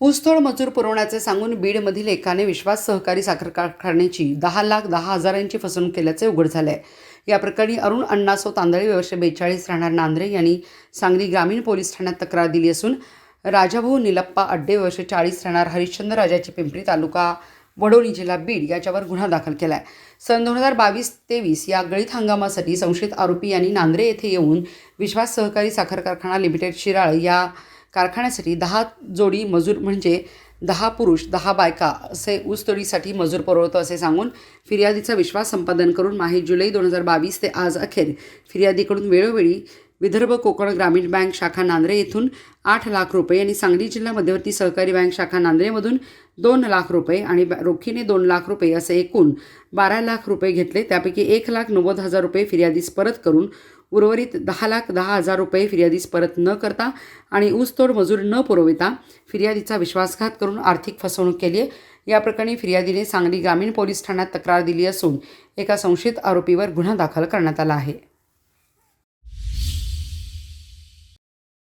ऊसतोड मजूर पुरवण्याचे सांगून बीडमधील एकाने विश्वास सहकारी साखर कारखान्याची दहा लाख दहा हजारांची फसवणूक केल्याचे उघड झाले आहे या प्रकरणी अरुण अण्णासो तांदळे वर्ष बेचाळीस राहणार नांद्रे यांनी सांगली ग्रामीण पोलीस ठाण्यात तक्रार दिली असून राजाभाऊ निलप्पा अड्डे वर्ष चाळीस राहणार हरिश्चंद्र राजाची पिंपरी तालुका वडोली जिल्हा बीड याच्यावर गुन्हा दाखल केला आहे सन दोन हजार बावीस तेवीस या गळीत हंगामासाठी संशयित आरोपी यांनी नांद्रे येथे येऊन विश्वास सहकारी साखर कारखाना लिमिटेड शिराळ या कारखान्यासाठी दहा जोडी मजूर म्हणजे दहा पुरुष दहा बायका असे ऊसतोडीसाठी मजूर पुरवतो असे सांगून फिर्यादीचा विश्वास संपादन करून माही जुलै दोन हजार बावीस ते आज अखेर फिर्यादीकडून वेळोवेळी विदर्भ कोकण ग्रामीण बँक शाखा नांद्रे येथून आठ लाख रुपये आणि सांगली जिल्हा मध्यवर्ती सहकारी बँक शाखा नांद्रेमधून दोन लाख रुपये आणि रोखीने दोन लाख रुपये असे एकूण बारा लाख रुपये घेतले. त्यापैकी एक लाख नव्वद हजार रुपये फिर्यादीस परत करून उर्वरित दहा लाख दहा हजार रुपये फिर्यादीस परत न करता आणि ऊसतोड मजूर न पुरविता फिर्यादीचा विश्वासघात करून आर्थिक फसवणूक केली आहे. या प्रकरणी फिर्यादीने सांगली ग्रामीण पोलीस ठाण्यात तक्रार दिली असून एका संशयित आरोपीवर गुन्हा दाखल करण्यात आला आहे.